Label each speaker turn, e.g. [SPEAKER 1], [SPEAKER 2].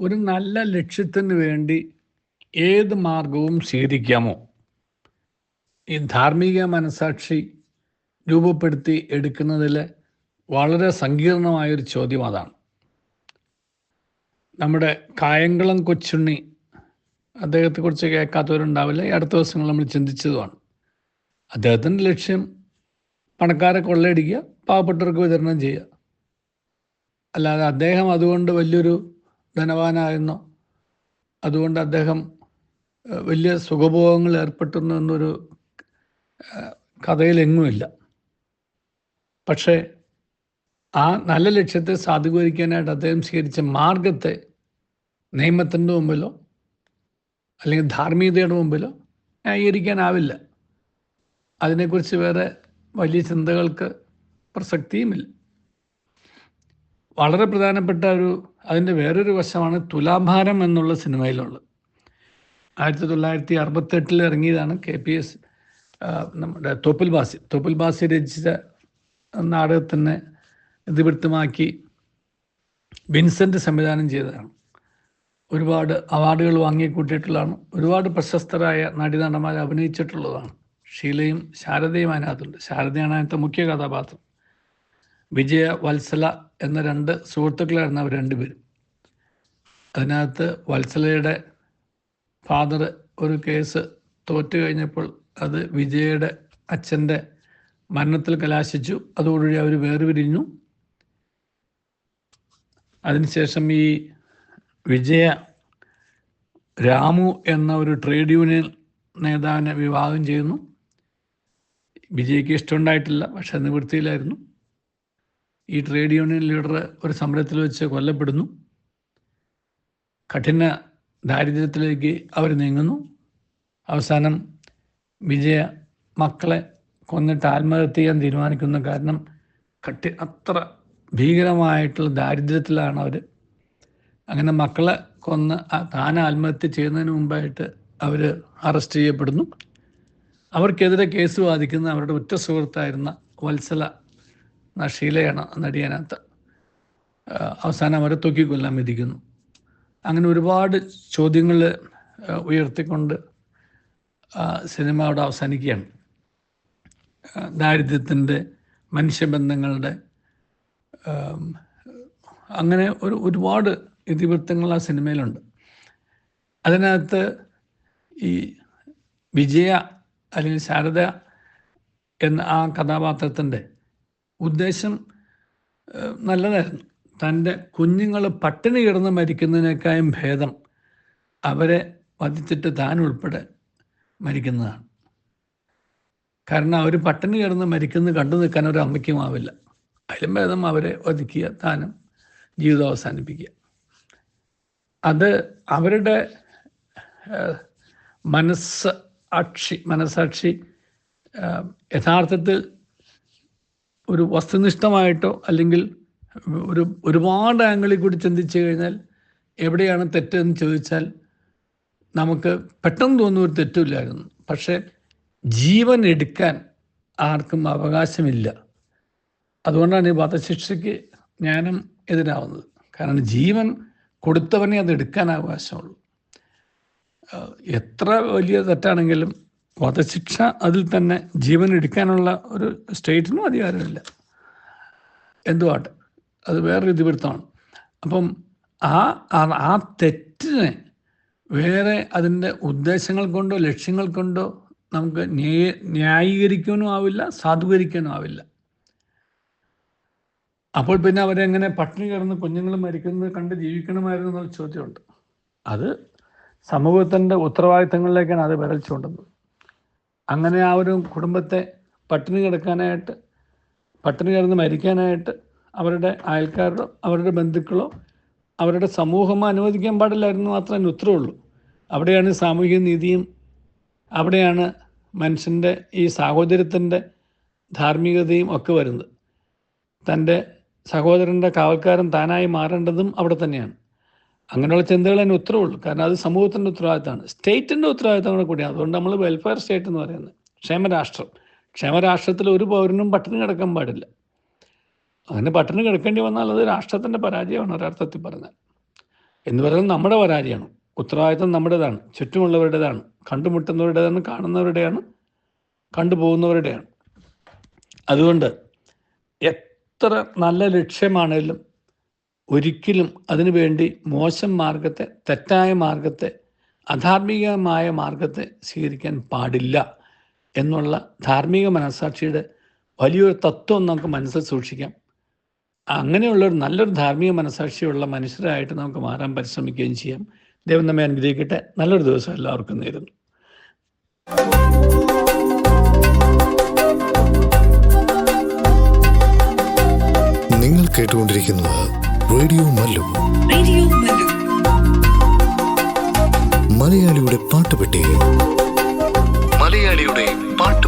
[SPEAKER 1] ഒരു നല്ല ലക്ഷ്യത്തിന് വേണ്ടി ഏത് മാർഗവും സ്വീകരിക്കാമോ? ഈ ധാർമ്മിക മനസാക്ഷി രൂപപ്പെടുത്തി എടുക്കുന്നതിൽ വളരെ സങ്കീർണമായൊരു ചോദ്യം അതാണ്. നമ്മുടെ കായംകുളം കൊച്ചുണ്ണി അദ്ദേഹത്തെക്കുറിച്ച് കേൾക്കാത്തവരുണ്ടാവില്ല ഈ അടുത്ത ദിവസങ്ങൾ നമ്മൾ ചിന്തിച്ചതുമാണ്. അദ്ദേഹത്തിന്റെ ലക്ഷ്യം പണക്കാരെ കൊള്ളയടിക്കുക പാവപ്പെട്ടവർക്ക് വിതരണം ചെയ്യുക. അല്ലാതെ അദ്ദേഹം അതുകൊണ്ട് വലിയൊരു ധനവാനായെന്നോ അതുകൊണ്ട് അദ്ദേഹം വലിയ സുഖഭോഗങ്ങൾ ഏർപ്പെട്ടുന്നു എന്നൊരു കഥയിലെങ്ങുമില്ല. പക്ഷേ ആ നല്ല ലക്ഷ്യത്തെ സാധൂകരിക്കാനായിട്ട് അദ്ദേഹം സ്വീകരിച്ച മാർഗത്തെ നിയമത്തിന്റെ മുമ്പിലോ അല്ലെങ്കിൽ ധാർമ്മികതയുടെ മുമ്പിലോ ന്യായീകരിക്കാനാവില്ല. അതിനെക്കുറിച്ച് വേറെ വലിയ ചിന്തകൾക്ക് പ്രസക്തിയുമില്ല. വളരെ പ്രധാനപ്പെട്ട ഒരു അതിന്റെ വേറൊരു വശമാണ് തുലാഭാരം എന്നുള്ള സിനിമയിലുള്ളത്. ആയിരത്തി തൊള്ളായിരത്തി അറുപത്തെട്ടിൽ ഇറങ്ങിയതാണ് കെ പി എസ് നമ്മുടെ തോപ്പിൽ ബാസി. തോപ്പിൽ ബാസി രചിച്ച നാടകത്തിനെ ഇതിവൃത്തമാക്കി വിൻസെന്റ് സംവിധാനം ചെയ്തതാണ്. ഒരുപാട് അവാർഡുകൾ വാങ്ങിക്കൂട്ടിയിട്ടുള്ളതാണ്. ഒരുപാട് പ്രശസ്തരായ നടീനടന്മാർ അഭിനയിച്ചിട്ടുള്ളതാണ്. ഷീലയും ശാരദയും അതിനകത്തുണ്ട്. ശാരദയാണ് അതിനകത്തെ മുഖ്യ കഥാപാത്രം. വിജയ വത്സല എന്ന രണ്ട് സുഹൃത്തുക്കളായിരുന്നു അവർ രണ്ടുപേരും. അതിനകത്ത് വത്സലയുടെ ഫാദർ ഒരു കേസ് തോറ്റു കഴിഞ്ഞപ്പോൾ അത് വിജയയുടെ അച്ഛന്റെ മരണത്തിൽ കലാശിച്ചു. അതോടുകൂടി അവർ വേർപിരിഞ്ഞു. അതിനുശേഷം ഈ വിജയ രാമു എന്ന ഒരു ട്രേഡ് യൂണിയൻ നേതാവിനെ വിവാഹം ചെയ്യുന്നു. വിജയ്ക്ക് ഇഷ്ടമുണ്ടായിട്ടില്ല പക്ഷെ നിവൃത്തിയിലായിരുന്നു. ഈ ട്രേഡ് യൂണിയൻ ലീഡർ ഒരു സമരത്തിൽ വെച്ച് കൊല്ലപ്പെടുന്നു. കഠിന ദാരിദ്ര്യത്തിലേക്ക് അവർ നീങ്ങുന്നു. അവസാനം വിജയ മക്കളെ കൊന്നിട്ട് ആത്മഹത്യ ചെയ്യാൻ തീരുമാനിക്കുന്നു കാരണം കട്ടി അത്ര ഭീകരമായിട്ടുള്ള ദാരിദ്ര്യത്തിലാണ് അവർ അങ്ങനെ മക്കളെ കൊന്ന് താൻ ആത്മഹത്യ ചെയ്യുന്നതിന് മുമ്പായിട്ട് അവർ അറസ്റ്റ് ചെയ്യപ്പെടുന്നു. അവർക്കെതിരെ കേസ് വാദിക്കുന്ന അവരുടെ ഉറ്റ സുഹൃത്തായിരുന്ന വത്സല ഷീലയാണ് നടിയനകത്ത്. അവസാനം അവരെ തൂക്കിക്കൊല്ലാൻ വിധിക്കുന്നു. അങ്ങനെ ഒരുപാട് ചോദ്യങ്ങൾ ഉയർത്തിക്കൊണ്ട് സിനിമ അവിടെ അവസാനിക്കുകയാണ്. ദാരിദ്ര്യത്തിന്റെ മനുഷ്യബന്ധങ്ങളുടെ അങ്ങനെ ഒരു ഒരുപാട് ഇതിവൃത്തങ്ങൾ ആ സിനിമയിലുണ്ട്. അതിനകത്ത് ഈ വിജയ അല്ലെങ്കിൽ ശാരദ എന്ന ആ കഥാപാത്രത്തിന്റെ ഉദ്ദേശം നല്ലതായിരുന്നു. തന്റെ കുഞ്ഞുങ്ങൾ പട്ടിണി കിടന്ന് മരിക്കുന്നതിനേക്കാളും ഭേദം അവരെ വധിച്ചിട്ട് താൻ ഉൾപ്പെടെ മരിക്കുന്നതാണ്. കാരണം അവർ പട്ടിണി കിടന്ന് മരിക്കുന്നത് കണ്ടു നിൽക്കാൻ ഒരു അമ്മയ്ക്കും ആവില്ല. അതിലും ഭേദം അവരെ വധിക്കുക താനും ജീവിതം അവസാനിപ്പിക്കുക. അത് അവരുടെ മനസ്സാക്ഷി മനസ്സ് അക്ഷി മനസാക്ഷി ഏഹ്, യഥാർത്ഥത്തിൽ ഒരു വസ്തുനിഷ്ഠമായിട്ടോ അല്ലെങ്കിൽ ഒരു ഒരുപാട് ആംഗിളിൽ കൂടി ചിന്തിച്ചു കഴിഞ്ഞാൽ എവിടെയാണ് തെറ്റെന്ന് ചോദിച്ചാൽ നമുക്ക് പെട്ടെന്ന് തോന്നുന്ന ഒരു തെറ്റുമില്ലായിരുന്നു. പക്ഷേ ജീവൻ എടുക്കാൻ ആർക്കും അവകാശമില്ല. അതുകൊണ്ടാണ് ഈ വധശിക്ഷയ്ക്ക് ജ്ഞാനം എതിരാവുന്നത്. കാരണം ജീവൻ കൊടുത്തവനെ അത് എടുക്കാൻ അവകാശമുള്ളൂ. എത്ര വലിയ തെറ്റാണെങ്കിലും വധശിക്ഷ അതിൽ തന്നെ ജീവൻ എടുക്കാനുള്ള ഒരു സ്റ്റേറ്റിനും അധികാരമില്ല. എന്തുവാട്ടെ? അത് വേറൊരു ഇതിവൃത്തമാണ്. അപ്പം ആ ആ- തെറ്റിനെ വേറെ അതിന്റെ ഉദ്ദേശങ്ങൾ കൊണ്ടോ ലക്ഷ്യങ്ങൾ കൊണ്ടോ നമുക്ക് ന്യായ ന്യായീകരിക്കാനും ആവില്ല സാധൂകരിക്കാനും ആവില്ല. അപ്പോൾ പിന്നെ അവരെങ്ങനെ പട്ടിണി കിടന്ന് കുഞ്ഞുങ്ങൾ മരിക്കുന്നത് കണ്ട് ജീവിക്കണമായിരുന്നു എന്നുള്ള ചോദ്യമുണ്ട്. അത് സമൂഹത്തിന്റെ ഉത്തരവാദിത്തങ്ങളിലേക്കാണ് അത് വരൽ ചൂണ്ടുന്നത്. അങ്ങനെ ആ ഒരു കുടുംബത്തെ പട്ടിണി കിടക്കാനായിട്ട് പട്ടിണി കിടന്ന് മരിക്കാനായിട്ട് അവരുടെ അയൽക്കാരോ അവരുടെ ബന്ധുക്കളോ അവരുടെ സമൂഹമോ അനുവദിക്കാൻ പാടില്ലായിരുന്നു മാത്രമേ അതിന് ഉത്തരവുള്ളൂ. അവിടെയാണ് സാമൂഹിക നീതിയും അവിടെയാണ് മനുഷ്യന്റെ ഈ സാഹോദര്യത്തിന്റെ ധാർമ്മികതയും ഒക്കെ വരുന്നത്. തന്റെ സഹോദരന്റെ കാവൽക്കാരൻ താനായി മാറേണ്ടതും അവിടെ തന്നെയാണ്. അങ്ങനെയുള്ള ചിന്തകൾ തന്നെ ഉത്തരവുള്ളൂ. കാരണം അത് സമൂഹത്തിന്റെ ഉത്തരവാദിത്തമാണ്. സ്റ്റേറ്റിന്റെ ഉത്തരവാദിത്തമാണ് കൂടിയാണ്. അതുകൊണ്ട് നമ്മൾ വെൽഫെയർ സ്റ്റേറ്റ് എന്ന് പറയുന്നത്. ക്ഷേമരാഷ്ട്രം. ക്ഷേമരാഷ്ട്രത്തിൽ ഒരു പൗരനും പട്ടിണി കിടക്കാൻ പാടില്ല. അങ്ങനെ പട്ടിണി കിടക്കേണ്ടി വന്നാൽ അത് രാഷ്ട്രത്തിന്റെ പരാജയമാണ് ഒരർത്ഥത്തിൽ പറഞ്ഞാൽ. എന്ന് പറയുന്നത് നമ്മുടെ പരാജയമാണ്. ഉത്തരവാദിത്വം നമ്മുടേതാണ്. ചുറ്റുമുള്ളവരുടേതാണ്. കണ്ടുമുട്ടുന്നവരുടേതാണ് കാണുന്നവരുടെയാണ് കണ്ടുപോകുന്നവരുടെയാണ്. അതുകൊണ്ട് എത്ര നല്ല ലക്ഷ്യമാണേലും ഒരിക്കലും അതിനുവേണ്ടി മോശം മാർഗത്തെ തെറ്റായ മാർഗത്തെ അധാർമികമായ മാർഗത്തെ സ്വീകരിക്കാൻ പാടില്ല എന്നുള്ള ധാർമ്മിക മനസാക്ഷിയുടെ വലിയൊരു തത്വം നമുക്ക് മനസ്സിൽ സൂക്ഷിക്കാം. അങ്ങനെയുള്ള ഒരു നല്ലൊരു ധാർമ്മിക മനസാക്ഷിയുള്ള മനുഷ്യരായിട്ട് നമുക്ക് മാറാൻ പരിശ്രമിക്കുകയും ചെയ്യാം. ദൈവം നമ്മെ അനുഗ്രഹിക്കട്ടെ. നല്ലൊരു ദിവസം എല്ലാവർക്കും നേരുന്നു.
[SPEAKER 2] നിങ്ങൾ കേട്ടുകൊണ്ടിരിക്കുന്നത് റേഡിയോ മല്ലു.
[SPEAKER 3] റേഡിയോ മല്ലു.
[SPEAKER 2] മലയാളിയുടെ പാട്ടുപെട്ടി മലയാളിയുടെ പാട്ടുപെട്ടി